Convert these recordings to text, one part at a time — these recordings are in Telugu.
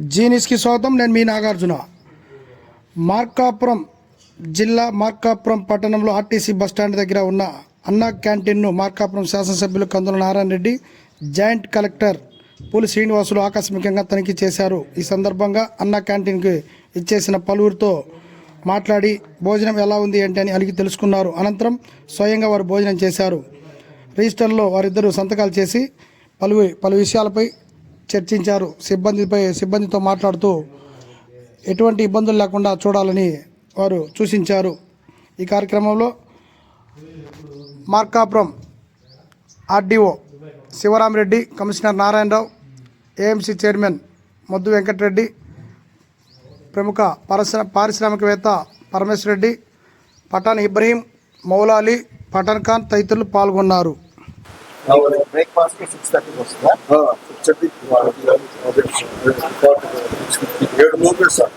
జీనిస్కి స్వాగతం. నేను మీ నాగార్జున. మార్కాపురం జిల్లా మార్కాపురం పట్టణంలో ఆర్టీసీ బస్టాండ్ దగ్గర ఉన్న అన్నా క్యాంటీన్ను మార్కాపురం శాసనసభ్యులు కందుల నారాయణ రెడ్డి జాయింట్ కలెక్టర్ పులి శ్రీనివాసులు ఆకస్మికంగా తనిఖీ చేశారు. ఈ సందర్భంగా అన్నా క్యాంటీన్కి ఇచ్చేసిన పలువురితో మాట్లాడి భోజనం ఎలా ఉంది ఏంటి అని అడిగి తెలుసుకున్నారు. అనంతరం స్వయంగా వారు భోజనం చేశారు. రిజిస్టర్లో వారిద్దరూ సంతకాలు చేసి పలు పలు విషయాలపై చర్చించారు. సిబ్బందిపై సిబ్బందితో మాట్లాడుతూ ఎటువంటి ఇబ్బందులు లేకుండా చూడాలని వారు సూచించారు. ఈ కార్యక్రమంలో Markapuram RDO Sivarama Reddy commissioner Narayana Rao AMC chairman Moddu Venkata Reddy ప్రముఖ పరిశ్ర పారిశ్రామికవేత్త పరమేశ్వర రెడ్డి పఠాన్ ఇబ్రహీం మౌలాలి పఠాన్ ఖాన్ తదితరులు పాల్గొన్నారు. బ్రేక్ఫాస్ట్ సిక్స్ థర్టీకి వస్తుందా చెప్పి ఏడు మూడు సార్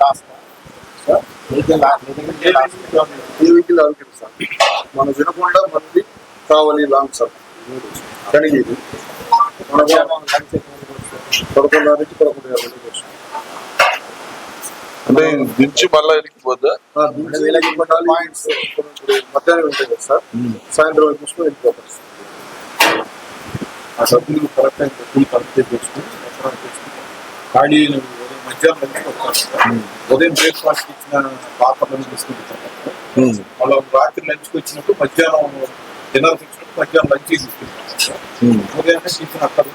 లాస్ట్ ఈ సార్ మన వినకుండా మనది కావాలి లాంగ్ సార్ మన ఎప్పుడు వస్తుంది పదకొండున్నర నుంచి పదకొండు యాభై. అంటే దించి మళ్ళా వెనక్కి పోద్దా ఆ, దీంట్లో వీళ్ళకి కొన్ని పాయింట్స్ ఇప్పుడు మధ్యాహ్నం ఉంటాయి కదా సార్ సాయంత్రం వెళ్ళిపోతారు సార్. ఆ డబ్బులు కరెక్ట్ అయిన డబ్బులు కరెక్ట్ చేసుకుని ఎక్కడ చేసుకుని ఖాళీ ఉదయం మధ్యాహ్నం నుంచి వస్తాను. ఉదయం బ్రేక్ఫాస్ట్ ఇచ్చిన పాత్రలను తీసుకుంటాం మళ్ళీ రాత్రి లంచ్కి వచ్చినప్పుడు మధ్యాహ్నం డిన్నర్ వచ్చినప్పుడు మధ్యాహ్నం లంచ్ తీసుకుంటాం సార్. ఉదయం ఇచ్చిన అక్కడ